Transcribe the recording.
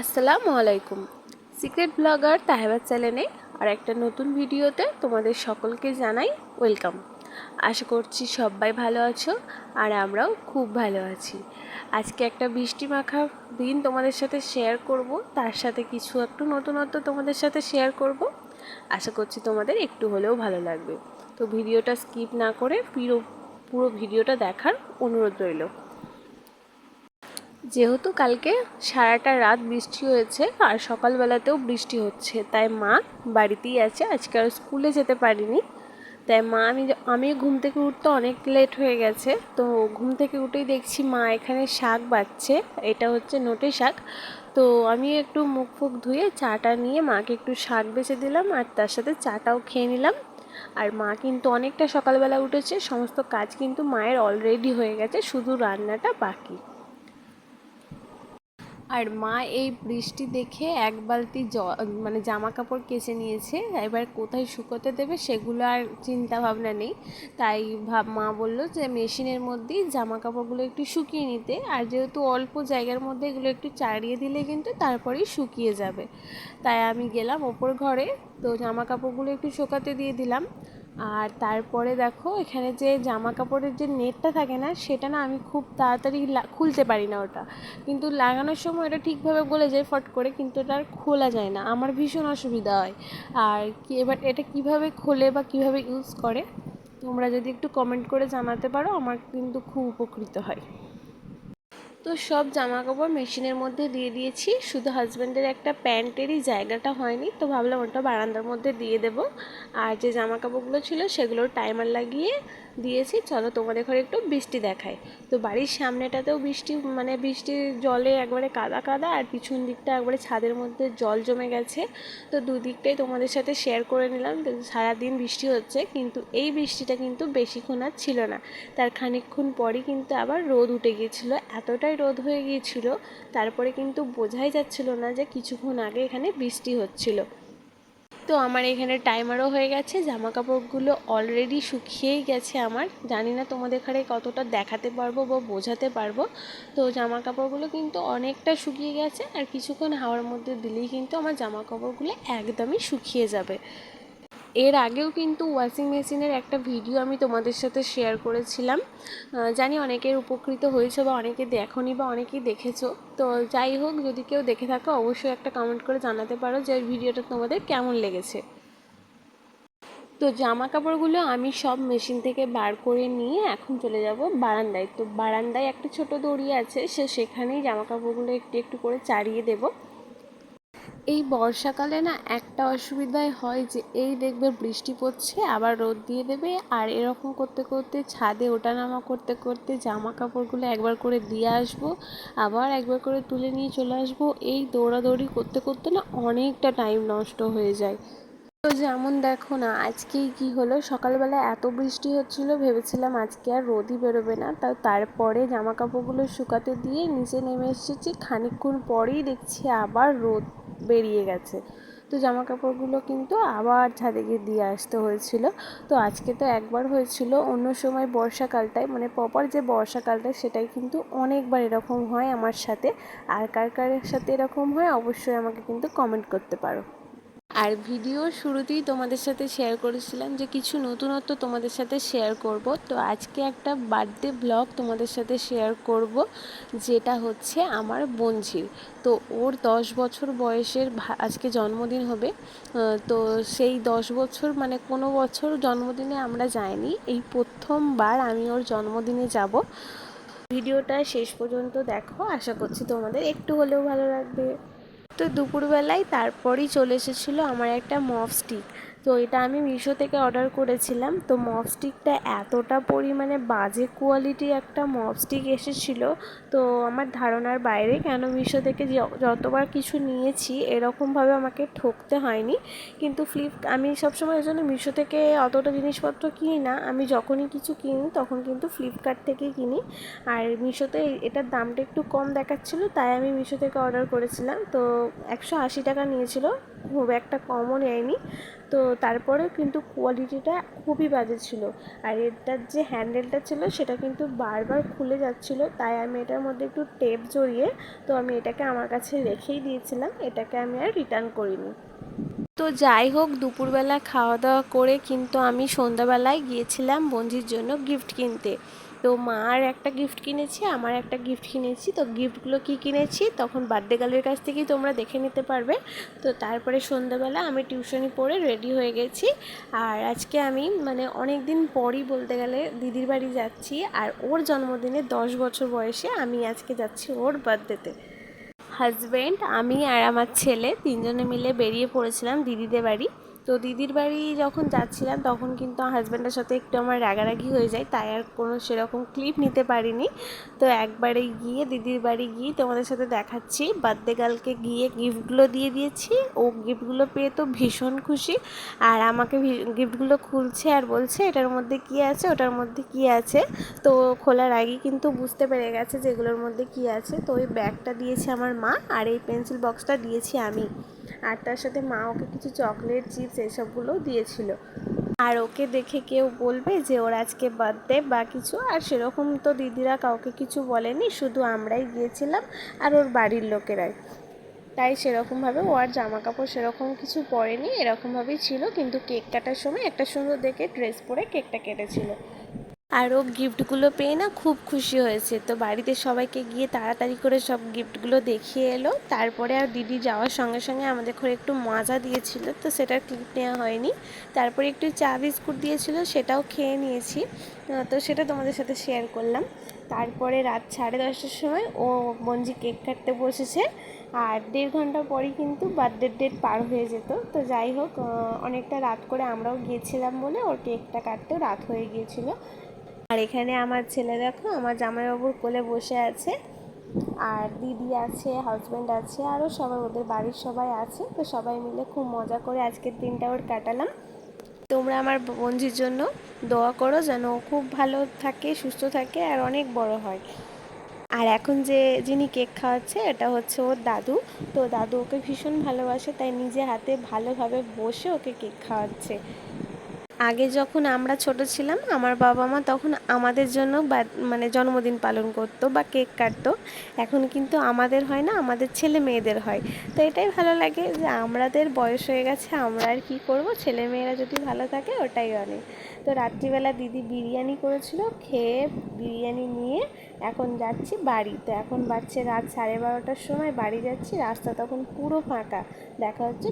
আসসালামু আলাইকুম। Secret blogger তাহেবাদ চ্যানেলে আর একটা নতুন ভিডিওতে তোমাদের সকলকে জানাই ওয়েলকাম। আশা করছি সবাই ভালো আছো আর আমরাও খুব ভালো আছি। আজকে একটা বৃষ্টি মাখা দিন তোমাদের সাথে শেয়ার করব, তার সাথে কিছু একটু নতুনত্ব তোমাদের সাথে শেয়ার করব। আশা করছি তোমাদের একটু হলেও ভালো লাগবে। তো ভিডিওটা স্কিপ না করে পুরো পুরো ভিডিওটা দেখার অনুরোধ রইল। যেহেতু কালকে সারাটা রাত বৃষ্টি হয়েছে আর সকালবেলাতেও বৃষ্টি হচ্ছে, তাই মা বাড়িতেই আছে। আজকে আর স্কুলে যেতে পারিনি। তাই মা, আমি আমি ঘুম থেকে উঠতে অনেক লেট হয়ে গেছে। তো ঘুম থেকে উঠেই দেখছি মা এখানে শাক বাচ্ছে। এটা হচ্ছে নোটে শাক। তো আমি একটু মুখ ফুক ধুয়ে চাটা নিয়ে মাকে একটু শাক বেছে দিলাম আর তার সাথে চাটাও খেয়ে নিলাম। আর মা কিন্তু অনেকটা সকালবেলা উঠেছে, সমস্ত কাজ কিন্তু মায়ের অলরেডি হয়ে গেছে, শুধু রান্নাটা বাকি। আর মা এই বৃষ্টি দেখে এক বালতি জ মানে জামা কাপড় কেচে নিয়েছে। এবার কোথায় শুকোতে দেবে সেগুলো আর চিন্তা ভাবনা নেই। তাই ভাব, মা বলল যে মেশিনের মধ্যেই জামা কাপড়গুলো একটু শুকিয়ে নিতে। আর যেহেতু অল্প জায়গার মধ্যে এগুলো একটু চাড়িয়ে দিলে কিন্তু তারপরেই শুকিয়ে যাবে। তাই আমি গেলাম ওপর ঘরে, তো জামা কাপড়গুলো একটু শুকাতে দিয়ে দিলাম। আর তারপরে দেখো, এখানে যে জামা কাপড়ের যে নেটটা থাকে না, সেটা না আমি খুব তাড়াতাড়ি খুলতে পারি না ওটা। কিন্তু লাগানোর সময় ওটা ঠিকভাবে বলে যায় ফট করে, কিন্তু ওটা আর খোলা যায় না। আমার ভীষণ অসুবিধা হয়। আর কি, এবার এটা কীভাবে খোলে বা কীভাবে ইউজ করে, তোমরা যদি একটু কমেন্ট করে জানাতে পারো, আমার কিন্তু খুব উপকৃত হয়। তো সব জামা কাপড় মেশিনের মধ্যে দিয়ে দিয়েছি। শুধু হাজব্যান্ডের একটা প্যান্টেরই জায়গাটা হয়নি, তো ভাবলাম ওটা বারান্দার মধ্যে দিয়ে দেব। আর যে জামা কাপড়গুলো ছিল সেগুলো টাইমার লাগিয়ে দিয়েছি, চলো তোমাদের ঘরে একটু বৃষ্টি দেখায় তো বাড়ির সামনেটাতেও বৃষ্টি মানে বৃষ্টির জলে একবারে কাদা কাদা, আর পিছন দিকটা একবারে ছাদের মধ্যে জল জমে গেছে। তো দুদিকটাই তোমাদের সাথে শেয়ার করে নিলাম সারাদিন বৃষ্টি হচ্ছে, কিন্তু এই বৃষ্টিটা কিন্তু বেশিক্ষণ আর ছিল না। তার খানিকক্ষণ পরই কিন্তু আবার রোদ উঠে গিয়েছিল, এতটাই রোদ হয়ে গিয়েছিল, তারপরে কিন্তু বোঝাই যাচ্ছিল না যে কিছুক্ষণ আগে এখানে বৃষ্টি হচ্ছিল। তো আমার এখানে টাইমারও হয়ে গেছে জামা কাপড়গুলো অলরেডি শুকিয়েই গেছে আমার। জানি না তোমাদের এখানে কতটা দেখাতে পারব বা বোঝাতে পারব। তো জামা কাপড়গুলো কিন্তু অনেকটা শুকিয়ে গেছে, আর কিছুক্ষণ হাওয়ার মধ্যে দিলেই কিন্তু আমার জামা কাপড়গুলো একদমই শুকিয়ে যাবে। এর আগেও কিন্তু ওয়াশিং মেশিনের একটা ভিডিও আমি তোমাদের সাথে শেয়ার করেছিলাম। জানি অনেকের উপকৃত হয়েছে বা অনেকে দেখনি বা অনেকেই দেখেছ। তো যাই হোক, যদি কেউ দেখে থাকো, অবশ্যই একটা কমেন্ট করে জানাতে পারো যে ভিডিওটা তোমাদের কেমন লেগেছে। তো জামা কাপড়গুলো আমি সব মেশিন থেকে বার করে নিয়ে এখন চলে যাব বারান্দায়। তো বারান্দায় একটা ছোট দড়ি আছে, সে সেখানেই জামা কাপড়গুলো একটু একটু করে চাড়িয়ে দেবো। এই বর্ষাকালে না একটা অসুবিধাই হয় যে এই দেখবে বৃষ্টি পড়ছে, আবার রোদ দিয়ে দেবে, আর এরকম করতে করতে ছাদে ওঠানামা করতে করতে জামা কাপড়গুলো একবার করে দিয়ে আসব, আবার একবার করে তুলে নিয়ে চলে আসব। এই দৌড়াদৌড়ি করতে করতে না অনেকটা টাইম নষ্ট হয়ে যায়। তো যেমন দেখো না, আজকেই কি হলো? সকালবেলা এত বৃষ্টি হচ্ছিল, ভেবেছিলাম আজকে আর রোদই বেরোবে না। তা তারপরে জামা কাপড়গুলো শুকাতে দিয়ে নিচে নেমে এসেছি। খানিকক্ষণ পরেই দেখছি আবার রোদ বেরিয়ে গেছে। তো জামা কাপড়গুলো কিন্তু আবার ছাদে গিয়ে দিয়ে আসতে হয়েছিল। তো আজকে তো একবার হয়েছিল, অন্য সময় বর্ষাকালটায় মানে প্রপার যে বর্ষাকালটা সেটাই কিন্তু অনেকবার এরকম হয় আমার সাথে। আর কার কারের সাথে এরকম হয় অবশ্যই আমাকে কিন্তু কমেন্ট করতে পারো। আর ভিডিওর শুরুতেই তোমাদের সাথে শেয়ার করেছিলাম যে কিছু নতুনত্ব তোমাদের সাথে শেয়ার করব। তো আজকে একটা বার্থডে ব্লগ তোমাদের সাথে শেয়ার করব, যেটা হচ্ছে আমার বোনঝির তো ওর দশ বছর বয়সের আজকে জন্মদিন হবে। তো সেই দশ বছর মানে কোনো বছর জন্মদিনে আমরা যাইনি। এই প্রথমবার আমি ওর জন্মদিনে যাব। ভিডিওটা শেষ পর্যন্ত দেখো। আশা করছি তোমাদের একটু হলেও ভালো লাগবে। তো দুপুরবেলায় তারপরই চলে এসেছিল আমার একটা মফ স্টিক তো এটা আমি মিশো থেকে অর্ডার করেছিলাম। তো মপ স্টিকটা এতটা পরিমাণে বাজে কোয়ালিটি একটা মপ স্টিক এসেছিল। তো আমার ধারণার বাইরে কেন মিশো থেকে যতবার কিছু নিয়েছি, এরকমভাবে আমাকে ঠকতে হয়নি। কিন্তু ফ্লিপ আমি সবসময় ওই জন্য মিশো থেকে অতটা জিনিসপত্র কিনি না। আমি যখনই কিছু কিনি, তখন কিন্তু ফ্লিপকার্ট থেকেই কিনি। আর মিশোতে এটার দামটা একটু কম দেখাচ্ছিলো, তাই আমি মিশো থেকে অর্ডার করেছিলাম। তো একশো আশি টাকা নিয়েছিল। খুব একটা কমও নেয়নি। তো তারপরেও কিন্তু কোয়ালিটিটা খুবই বাজে ছিল। আর এটার যে হ্যান্ডেলটা ছিল, সেটা কিন্তু বারবার খুলে যাচ্ছিল। তাই আমি এটার মধ্যে একটু টেপ জড়িয়ে, তো আমি এটাকে আমার কাছে রেখেই দিয়েছিলাম। এটাকে আমি আর রিটার্ন করিনি। তো যাই হোক, দুপুরবেলা খাওয়া দাওয়া করে কিন্তু আমি সন্ধ্যাবেলায় গিয়েছিলাম বঞ্জির জন্য গিফট কিনতে। তো মার একটা গিফট কিনেছি, আমার একটা গিফট কিনেছি। তো গিফটগুলো কি কিনেছি? তখন বার্থডে গার্লের কাছ থেকেই তোমরা দেখে নিতে পারবে। তো তারপরে সন্ধ্যাবেলা আমি টিউশনি পড়ে রেডি হয়ে গেছি। আর আজকে আমি মানে অনেক দিন পরই বলতে গেলে দিদির বাড়ি যাচ্ছি। আর ওর জন্মদিনে দশ বছর বয়সে আমি আজকে যাচ্ছি ওর বার্থডেতে হাজব্যান্ড আমি আর আমার ছেলে তিনজনে মিলে বেরিয়ে পড়েছিলাম দিদিদের বাড়ি। তো দিদির বাড়ি যখন যাচ্ছিলাম, তখন কিন্তু হাজব্যান্ডের সাথে একটু আমার রাগারাগি হয়ে যায়, তাই আর কোনো সেরকম ক্লিপ নিতে পারিনি। তো একবারে গিয়ে দিদির বাড়ি গিয়ে তোমাদের সাথে দেখাচ্ছি। বার্থডে গার্লকে গিয়ে গিফটগুলো দিয়ে দিয়েছি। ও গিফটগুলো পেয়ে তো ভীষণ খুশি। আর আমাকে গিফটগুলো খুলছে আর বলছে, এটার মধ্যে কি আছে? ওটার মধ্যে কি আছে? তো খোলার আগেই কিন্তু বুঝতে পেরে গেছে যে এগুলোর মধ্যে কি আছে। তো ওই ব্যাগটা দিয়েছে আমার মা, আর এই পেন্সিল বক্সটা দিয়েছি আমি। আর তার সাথে মা ওকে কিছু চকলেট, চিপস এসবগুলোও দিয়েছিল। আর ওকে দেখে কেউ বলবে যে ওর আজকে বার্থডে বা কিছু, আর সেরকম তো দিদিরা কাউকে কিছু বলেনি, শুধু আমরাই গিয়েছিলাম আর ওর বাড়ির লোকেরাই। তাই সেরকমভাবে ও আর জামা কাপড় সেরকম কিছু পরেনি, এরকমভাবেই ছিল, কিন্তু কেক কাটার সময় একটা সুন্দর দেখে ড্রেস পরে কেকটা কেটেছিল। আর ও গিফটগুলো পেয়ে না খুব খুশি হয়েছে। তো বাড়িতে সবাইকে গিয়ে তাড়াতাড়ি করে সব গিফটগুলো দেখিয়ে এলো। তারপরে আর দিদি যাওয়ার সঙ্গে সঙ্গে আমাদের ঘরে একটু মাজা দিয়েছিল, তো সেটার ক্লিপ নেওয়া হয়নি। তারপরে একটু চা বিস্কুট দিয়েছিল, সেটাও খেয়ে নিয়েছি। তো সেটা তোমাদের সাথে শেয়ার করলাম। তারপরে রাত সাড়ে দশটার সময় ও মঞ্জি কেক কাটতে বসেছে। আর দেড় ঘণ্টা পরই কিন্তু বার্থডে ডেট পার হয়ে যেত। তো যাই হোক অনেকটা রাত করে আমরাও গিয়েছিলাম বলে ওর কেকটা কাটতেও রাত হয়ে গিয়েছিল। আর এখানে আমার ছেলে দেখো, আমার জামাইবাবুর কোলে বসে আছে। আর দিদি আছে হাজব্যান্ড আছে আরও সবাই, ওদের বাড়ির সবাই আছে। তো সবাই মিলে খুব মজা করে আজকের দিনটা ওর কাটালাম। তোমরা আমার বঞ্জির জন্য দোয়া করো যেন ও খুব ভালো থাকে, সুস্থ থাকে আর অনেক বড় হয়। আর এখন যে যিনি কেক খাওয়াচ্ছে, এটা হচ্ছে ওর দাদু। তো দাদু ওকে ভীষণ ভালোবাসে, তাই নিজে হাতে ভালোভাবে বসে ওকে কেক খাওয়াচ্ছে। আগে যখন আমরা ছোট ছিলাম, আমার বাবা মা তখন আমাদের জন্য মানে জন্মদিন পালন করতো বা কেক কাটতো। এখন কিন্তু আমাদের হয় না, আমাদের ছেলে মেয়েদের হয়। তো এটাই ভালো লাগে যে আমাদের বয়স হয়ে গেছে, আমরা আর কী করব? ছেলে মেয়েরা যদি ভালো থাকে, ওটাই অনেক। তো রাত্রিবেলা দিদি বিরিয়ানি করেছিল, খেয়ে বিরিয়ানি নিয়ে এখন যাচ্ছি বাড়ি। তো এখন বাচ্চা রাত সাড়ে বারোটার সময় বাড়ি যাচ্ছি, রাস্তা তখন পুরো ফাঁকা। দেখা হচ্ছে